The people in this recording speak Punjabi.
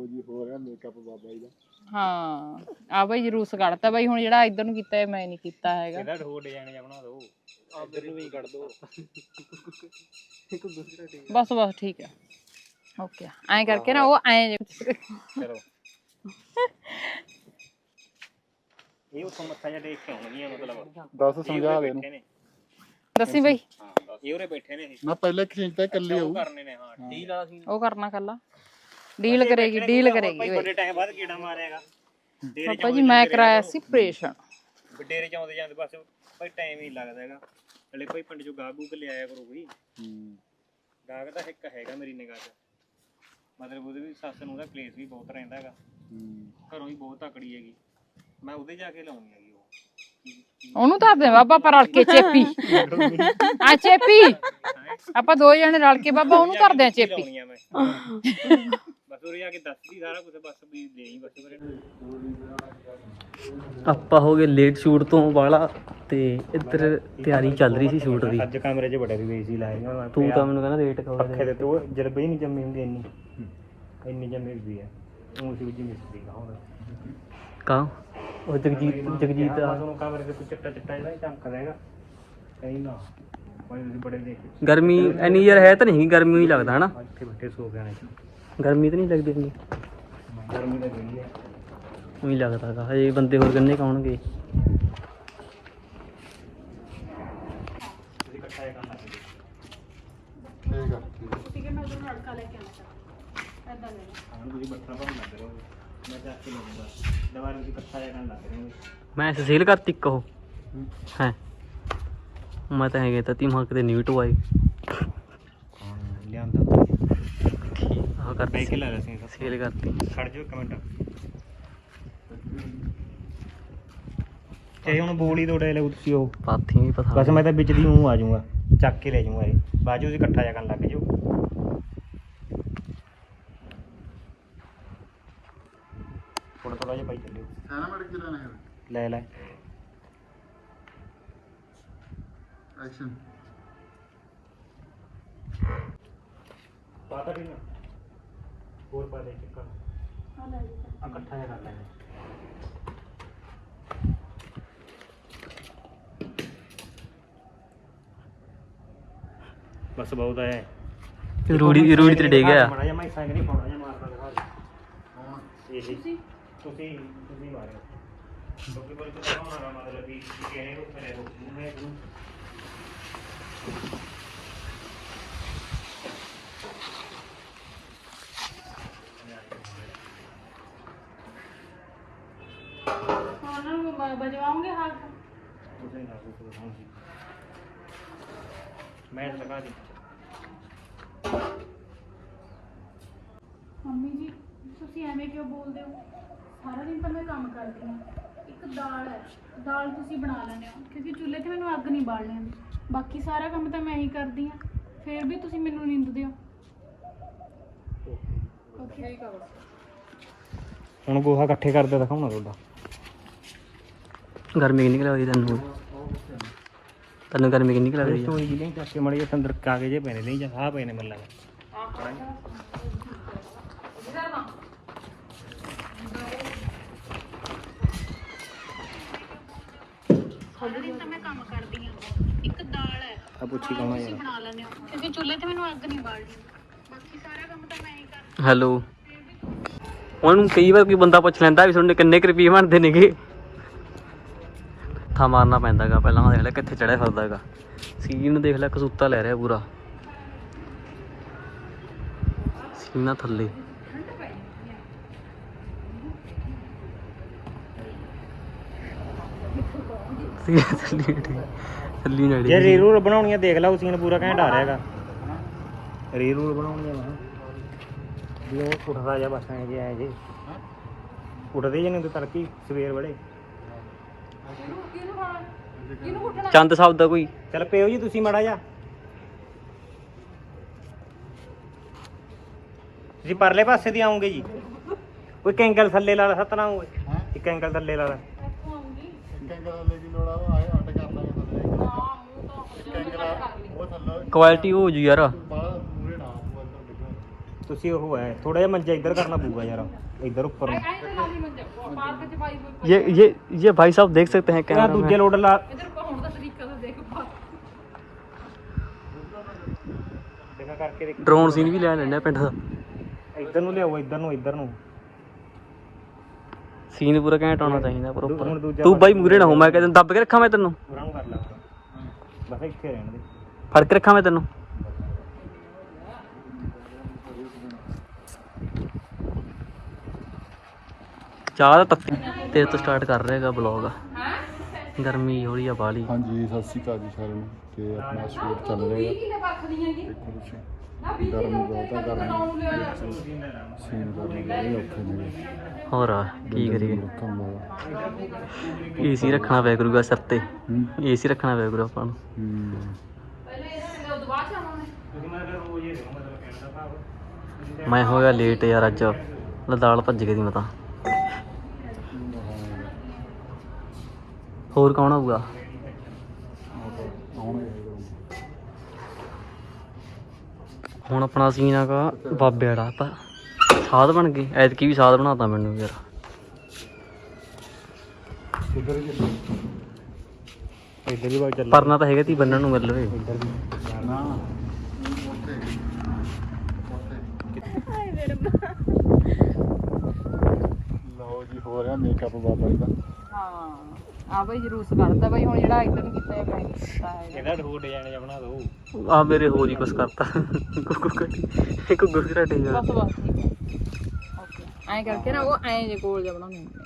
ਲਓ ਜੀ ਹੋ ਰਿਹਾ ਮੇਕਅਪ ਬਾਬਾ ਜੀ ਦਾ। ਹਾਂ ਆ ਬਈ ਜਲੂਸ ਕੱਢਤਾ ਬਈ ਹੁਣ ਜਿਹੜਾ ਇੱਧਰ ਨੂੰ ਕੀਤਾ ਇਹ ਮੈਂ ਨਹੀਂ ਕੀਤਾ ਹੈਗਾ। ਇਹਦਾ ਢੋ ਡਿਜ਼ਾਈਨ ਜਿਹਾ ਬਣਾ ਦਿਓ ਇੱਧਰ ਨੂੰ ਵੀ ਕੱਢ ਦੋ। ਬਸ ਬਸ ਠੀਕ ਹੈ ਓਕੇ ਐਂ ਕਰਕੇ ਨਾ ਉਹ ਐਂ ਚਲੋ। ਇਹ ਉਥੋਂ ਮੱਥਾ ਜਿਹਾ ਦੇਖ ਕੇ ਆਉਣਗੀਆਂ ਮਤਲਬ। ਦੱਸ ਸਮਝਾ ਦੇ ਇਹਨੂੰ। ਬੈਠੇ ਨੇ। ਦੱਸੀ ਬਈ। ਹਾਂ ਬਸ ਇਹ ਉਰੇ ਬੈਠੇ ਨੇ ਇਹ। ਨਾ ਪਹਿਲੇ ਖਿੰਚ ਤਾਂ ਇਕੱਲੀ ਉਹ ਆਊ। ਕਰਨੇ ਨੇ ਹਾਂ ਡੀਲ ਵਾਲਾ ਸੀ ਉਹ ਕਰਨਾ ਕੱਲਾ ਡੀਲ ਕਰੇਗੀ ਡੀਲ ਕਰੇਗੀ ਭਾਈ ਬਈ ਬੜੇ ਟਾਈਮ ਬਾਅਦ ਕੀੜਾ ਮਾਰਿਆਗਾ ਪਾਪਾ ਜੀ ਮੈਂ ਕਰਾਇਆ ਸੀ ਆਪਰੇਸ਼ਨ ਡੇਰੇ ਚ ਆਉਂਦੇ ਜਾਂਦੇ ਬਸ ਭਾਈ ਟਾਈਮ ਹੀ ਲੱਗਦਾ ਹੈਗਾ। ਹਲੇ ਭਾਈ ਪਿੰਡ ਚੋਂ ਗੂਗ ਲਿਆਇਆ ਕਰੋ ਕੋਈ। ਹੂੰ ਗਾਹਕ ਤਾਂ ਇੱਕ ਹੈਗਾ ਮੇਰੀ ਨਿਗਾਹ 'ਚ। ਮਤਲਬ ਉਹਦੇ ਵੀ ਸੱਸ ਨੂੰ ਉਹਦਾ ਕਲੇਸ਼ ਵੀ ਬਹੁਤ ਰਹਿੰਦਾ ਹੈਗਾ। ਹੂੰ ਘਰੋਂ ਹੀ ਬਹੁਤ ਤਕੜੀ ਹੈਗੀ। ਮੈਂ ਉਹਦੇ ਜਾ ਕੇ ਲਾਉਣੀ ਹੈਗੀ ਉਹ। ਉਹਨੂੰ ਧਰ ਦੇ ਬਾਬਾ ਪਰ ਰਲ ਕੇ ਚੇਪੀ। ਆ ਚੇਪੀ। ਆਪਾਂ ਦੋ ਜਣੇ ਰਲ ਕੇ ਬਾਬਾ ਉਹਨੂੰ ਧਰਦੇ ਆ ਚੇਪੀ ਬਸ ਉਰੇ ਆ ਕੇ ਦੱਸਦੀ ਸਾਰਾ ਕੁਝ ਬਸ ਵੀ ਦੇਈ ਬਸ ਮੇਰੇ ਆਪਾਂ ਹੋ ਗਏ ਲੇਟ ਸ਼ੂਟ ਤੋਂ ਵਾਲਾ ਤੇ ਇੱਧਰ ਤਿਆਰੀ ਚੱਲ ਰਹੀ ਸੀ ਸ਼ੂਟ ਦੀ। ਅੱਜ ਕਮਰੇ 'ਚ ਬੜੇ ਵੀ ਏਸੀ ਲਾਏਗਾ ਮੈਂ ਤੂੰ ਤਾਂ ਮੈਨੂੰ ਕਹਿੰਦਾ ਕਹੋ ਪੱਖੇ ਦੇ। ਤੂੰ ਜਰਬੇ ਹੀ ਨਹੀਂ ਜੰਮੀ ਹੁੰਦੀ ਇੰਨੀ। ਇੰਨੀ ਜੰਮੀ ਹੁੰਦੀ ਹੈ ਉਹ ਸੀ ਜੀ ਮਿਸਤਰੀ ਦਾ ਹੁਣ। ਕਾਂ ਉਹ ਜਗਜੀਤ ਜਗਜੀਤ ਆ ਆ। ਤੁਹਾਨੂੰ ਕਮਰੇ ਤੇ ਕੋਈ ਚਿੱਟਾ ਚਿੱਟਾ ਜਿਹੜਾ ਚਮਕਦਾ ਹੈਗਾ ਕਹੀਂ ਨਾ। ਕੋਈ ਬੜੇ ਦੇਖ ਗਰਮੀ ਐਨੀ ਯਾਰ ਹੈ ਤਾਂ ਨਹੀਂ ਗਰਮੀ ਹੀ ਲੱਗਦਾ ਹਨਾ? ਇੱਥੇ ਬੈਠੇ ਸੋ ਗਏ ਨੇ। ਗਰਮੀ ਤਾਂ ਨਹੀਂ ਲੱਗਦੀ ਇੰਨੀ? ਗਰਮੀ ਦਾ ਗਈ ਹੈ ਉਹੀ ਲੱਗਦਾ ਗਾ ਹਜੇ ਬੰਦੇ ਹੋਰ ਕਿੰਨੇ ਕਾਉਣਗੇ ਤੁਸੀਂ ਭਰਨ ਲੱਗ ਰਹੇ ਹੋ ਮੈਂ ਕੇ ਇਕੱਠਾ ਜਿਹਾ ਕੰਮ ਲੱਗ ਰਹੇ ਹੋ ਮੈਂ ਸੇਲ ਕਰਤੀ ਇੱਕ ਉਹ। ਹੈ। ਮੈਂ ਤਾਂ ਹੈਗੇ ਤਾਂ ਤੀ ਮਾਂ ਕਿਤੇ ਨਹੀਂ ਟਵਾਈ ਕੌਣ ਲਿਆਂਦਾ? ਆਹ ਕਰਤੀ ਬੈ ਕੇ ਲਾ ਲਿਆ ਸੀ ਸੇਲ ਕਰਤੀ। ਖੜ ਜਾਓ ਇੱਕ ਮਿੰਟ। ਚਾਹੇ ਹੁਣ ਬੋਲ ਹੀ ਦੋ ਡੇ ਤੁਸੀਂ ਉਹ। ਪਾਥੀ ਵੀ ਪਤਾ ਬਸ ਮੈਂ ਤਾਂ ਵਿੱਚ ਦੀ ਮੂੰਹ ਆ ਜਾਊਂਗਾ। ਚੱਕ ਕੇ ਲੈ ਜਾਊਂਗਾ ਇਹ। ਬਾਜੂ ਤੁਸੀਂ ਇਕੱਠਾ ਜਿਹਾ ਕਰਨ ਲੱਗ ਜਾਓ। ਥੋੜਾ ਥੋੜਾ ਜਿਹਾ ਪਾਈ ਚੱਲਿਓ। ਸਾਰਾ ਮੜ ਕੇ ਲੈਣਾ ਹੈ। ਲੈ ਲੈ। ਐਕਸ਼ਨ ਪਾਤਾ ਵੀ ਨਾ ਹੋਰ ਪਾ ਦੇ ਚੱਕਾ ਆ ਇਕੱਠਾ ਜਿਹਾ ਕਰ ਲੈਣਾ ਬਸ ਬਹੁਤ ਹੈ। ਰੂੜੀ ਰੂੜੀ ਤੇ ਡੇ ਗਿਆ। ਮਾੜਾ ਜਿਹਾ ਮੈਂ ਸੰਗ ਨਹੀਂ ਪਾਉਣਾ ਜਾਂ ਮਾਰਦਾ ਦਿਖਾ ਦੇ। ਇਹ ਤੁਸੀਂ? ਤੁਸੀਂ ਤੁਸੀਂ ਮਾਰਿਓ। ਕਿਉਂਕਿ ਬੋਲ ਕੇ ਤਾਂ ਮਾਰਾ ਮਤਲਬ ਵੀ ਕਿਹਨੇ ਨੂੰ ਮੇਰੇ ਨੂੰ ਮੈਂ ਹਾਲ ਤੁਸੀਂ ਨਾ ਕੋ ਕੋ ਸੀ ਮੈਂ ਲਗਾ ਦੀ ਮੰਮੀ ਜੀ ਤੁਸੀਂ ਐਵੇਂ ਕਿਉਂ ਬੋਲਦੇ ਹੋ ਸਾਰਾ ਦਿਨ ਤਾਂ ਮੈਂ ਕੰਮ ਕਰਦੀ ਹਾਂ ਇੱਕ ਦਾਲ ਹੈ ਦਾਲ ਤੁਸੀਂ ਬਣਾ ਲੈਂਦੇ ਹੋ ਕਿਉਂਕਿ ਚੁੱਲ੍ਹੇ ਤੇ ਮੈਨੂੰ ਅੱਗ ਨਹੀਂ ਬਾਲਣੀ ਆਉਂਦੀ ਬਾਕੀ ਸਾਰਾ ਕੰਮ ਤਾਂ ਮੈਂ ਹੀ ਕਰਦੀ ਹਾਂ ਫਿਰ ਵੀ ਤੁਸੀਂ ਮੈਨੂੰ ਨਿੰਦਦੇ ਹੋ ਓਕੇ ਹੁਣ ਗੋਹਾ ਇਕੱਠੇ ਕਰਦੇ ਦਿਖਾਉਣਾ ਤੁਹਾਡਾ ਗਰਮੀ ਕਿੰਨੀ ਕੁ ਲੱਗਦੀ ਤੈਨੂੰ? ਤੈਨੂੰ ਗਰਮੀ ਕਿੰਨੀ ਕੁ ਲੱਗਦੀ ਆ? ਸਟੋਰੀ ਜੀ ਨਹੀਂ ਚੱਕ ਕੇ ਮੜੀ ਜਿਹਾ ਅੰਦਰ ਕਾਗਜ਼ ਜੇ ਨੇ ਨਹੀਂ ਜਾਂ ਆਹ ਪਏ ਨੇ ਮੈਨੂੰ ਲੱਗਦਾ ਸਾਰਾ ਦਿਨ ਤਾਂ ਮੈਂ ਕੰਮ ਕਰਦੀ ਹਾਂ ਇੱਕ ਦਾਲ ਹੈ। ਆ ਪੁੱਛੀ ਕੌਣਾ ਤੁਸੀਂ ਯਾਰ? ਬਣਾ ਲੈਂਦੇ ਹੋ। ਕਿਉਂਕਿ ਚੁੱਲ੍ਹੇ ਤੇ ਮੈਨੂੰ ਅੱਗ ਨਹੀਂ ਬਾਲਣੀ। ਬਾਕੀ ਸਾਰਾ ਕੰਮ ਤਾਂ ਮੈਂ ਹੀ ਕਰਦੀ ਹੈਲੋ। ਉਹਨੂੰ ਕਈ ਵਾਰ ਕੋਈ ਬੰਦਾ ਪੁੱਛ ਲੈਂਦਾ ਵੀ ਤੁਹਾਡੇ ਕਿੰਨੇ ਕੁ ਰੁਪਏ ਬਣਦੇ ਨੇਗੇ। ਥਾ ਮਾਰਨਾ ਪੈਂਦਾਗਾ ਪਹਿਲਾਂ ਦੇਖ ਲੈ ਕਿੱਥੇ ਚੜਿਆ ਫਿਰਦਾਗਾ। ਸੀਨ ਨੂੰ ਦੇਖ ਲੈ ਕਸੂਤਾ ਲੈ ਰਿਹਾ ਪੂਰਾ। ਸੀਨਾ ਥੱਲੇ। ਸੀਨਾ ਥੱਲੇ ਥੱਲੇ ਨੜੀ ਜੇ ਰੀਰੂਲ ਬਣਾਉਣੀਆਂ ਦੇਖ ਲਾ ਉਹ ਸੀਨ ਪੂਰਾ ਘੈਂਟ ਆ ਰਿਹਾ ਹੈਗਾ। ਰੀਰੂਲ ਬਣਾਉਣੀਆਂ ਵਾ ਵੀ ਉਹ ਉੱਠਦਾ ਜਾ ਬਸ ਐ ਜੇ ਐ ਜੇ ਉੱਠਦੇ ਜੇ ਤੇ ਤੜਕੀ ਸਵੇਰ ਵੇਲੇ। ਚੰਦ ਸਾਹਿਬ ਦਾ ਕੋਈ? ਚੱਲ ਪਿਓ ਜੀ ਤੁਸੀਂ ਮਾੜਾ ਜਾ ਤੁਸੀਂ ਪਰਲੇ ਪਾਸੇ ਦੀ ਆਉਂਗੇ ਜੀ। ਕੋਈ ਕੈਂਗਲ ਥੱਲੇ ਲਾ ਲਾ ਸਤਨਾ ਓਏ। ਇੱਕ ਐਂਗਲ ਥੱਲੇ ਲਾ ਲਾ। ਇੱਕ ਐਂਗਲ ਲੈ ਦੀ ਲੋੜਾ ਆਏ ਅੱਡ ਕਰ ਲਾਂਗੇ ਥੱਲੇ। ਇੱਕ ਐਂਗਲ ਉਹ ਥੱਲੇ ਕੁਆਲਿਟੀ ਹੋ ਜੂ ਯਾਰ। ਬਾਹਲਾ ਮੂਰੇ ਨਾ ਤੂੰ ਅੰਦਰ ਡਿੱਗਣਾ। ਤੁਸੀਂ ਉਹ ਹੈ ਥੋੜਾ ਜਿਹਾ ਮੰਜਾ ਇੱਧਰ ਕਰਨਾ ਪਊਗਾ ਯਾਰ। ਇੱਧਰ ਉੱਪਰ ਨੂੰ। ये ये ये भाई साहब देख सकते हैं ਇਹਦਾ कैमरा ਦੂਜੇ में ਲੋਡ ਲਾ ਇਧਰ ਪਾਉਣ ਦਾ ਤਰੀਕਾ ਤਾਂ ਦੇਖ ਪਾ ਦੇਖਾ ਕਰਕੇ ਦੇਖ ड्रोन सीन भी ले लेने पिंड ਦਾ ਇੱਧਰ ਨੂੰ ਲਿਆਓ ਇੱਧਰ ਨੂੰ ਇੱਧਰ ਨੂੰ ਸੀਨ ਪੂਰਾ ਘੈਂਟ ਆਉਣਾ ਚਾਹੀਦਾ ਦੂ- ਹੁਣ ਪ੍ਰੋਪਰ ਦੂਜਾ ਤੂੰ ਬਾਈ ਮੂਰੇ ਨਾ ਹੋ ਮੈਂ ਕਹਿੰਦਾ ਦੱਬ ਕੇ ਰੱਖਾਂ ਮੈਂ ਤੈਨੂੰ ਉਹਨਾਂ ਨੂੰ ਕਰ ਲਾ ਬਸ ਇੱਥੇ ਰਹਿਣ ਦੇ ਫੜ ਕੇ ਰੱਖਾਂ ਮੈਂ ਤੈਨੂੰ ਚਾਹ ਦਾ ਤੱਤੀ। ਤੇਰੇ ਤੋਂ ਸਟਾਰਟ ਕਰ ਰਹੇਗਾ ਬਲੌਗ ਗਰਮੀ ਹੋ ਰਹੀ ਆ ਬਾਲੀ ਹਾਂਜੀ ਸਤਿ ਸ਼੍ਰੀ ਅਕਾਲ ਜੀ ਸਾਰਿਆਂ ਨੂੰ। ਤੇ ਆਪਣਾ ਸ਼ੂਟ ਚੱਲ ਰਿਹਾ ਹੈ ਦੇਖੋ ਤੁਸੀਂ। ਗਰਮੀ ਬਹੁਤ ਆ ਗਰਮੀ। ਸੀਨ ਕਰਨੇ ਬੜੇ ਔਖੇ ਨੇ ਹੋਰ ਆ, ਕੀ ਕਰੀਏ? ਕੰਮ ਏਸੀ ਰੱਖਣਾ ਪਿਆ ਕਰੂਗਾ ਸਿਰ ਤੇ। ਹੂੰ। ਏਸੀ ਰੱਖਣਾ ਪਿਆ ਕਰੂਗਾ ਆਪਾਂ ਨੂੰ। ਹੂੰ। ਮੈਂ ਹੋ ਗਿਆ ਲੇਟ ਯਾਰ ਅੱਜ। ਲਦਾਲ ਭੱਜ ਗਈ ਦੀ ਮੈਂ ਤਾਂ। ਹੋਰ ਕੌਣ ਆਊਗਾ? ਹੁਣ ਆਪਣਾ ਸੀਨ ਹੈਗਾ ਬਾਬੇ ਵਾਲਾ ਆਪਾਂ ਸਾਧ ਬਣ ਗਏ। ਐਤਕੀ ਵੀ ਸਾਧ ਬਣਾਤਾ ਮੈਨੂੰ ਯਾਰ। ਕਿੱਧਰ ਚੱਲੇ ਇੱਧਰ ਵੀ ਬਾਈ ਚੱਲ ਪਰਨਾ ਤਾਂ ਹੈਗਾ ਤੀ ਬੰਨਣ ਨੂੰ ਇੱਧਰ ਵੀ ਲਓ ਜੀ ਹੋ ਰਿਹਾ ਮੇਕਅਪ ਬਾਬਾ ਜੀ ਦਾ। ਹਾਂ। ਆ ਬਈ ਜਰੂਸ ਕਰਦਾ ਬਈ ਹੁਣ ਜਿਹੜਾ ਇਦਾਂ ਕੀਤਾ ਹੈ ਮੈਂ ਕੀਤਾ ਹੈ। ਇਹਦਾ ਦੋ ਡਿਜ਼ਾਈਨ ਜਿਹਾ ਬਣਾ ਦਿਓ ਆ ਮੇਰੇ ਹੋਰ ਹੀ ਕੁਛ ਕਰਤਾ। ਕੁੱਕੂ ਕੱਟੀ ਇੱਕ ਗੁਗਰਾ ਡੇ ਬਸ ਬਸ ਠੀਕ ਹੈ। ਓਕੇ। ਐਂ ਕਰਕੇ ਨਾ ਉਹ ਐਂ ਜੇ ਕੋਲ ਜਿਹਾ ਬਣਾਉਂਦੇ ਹੁੰਦੇ ਨੇ।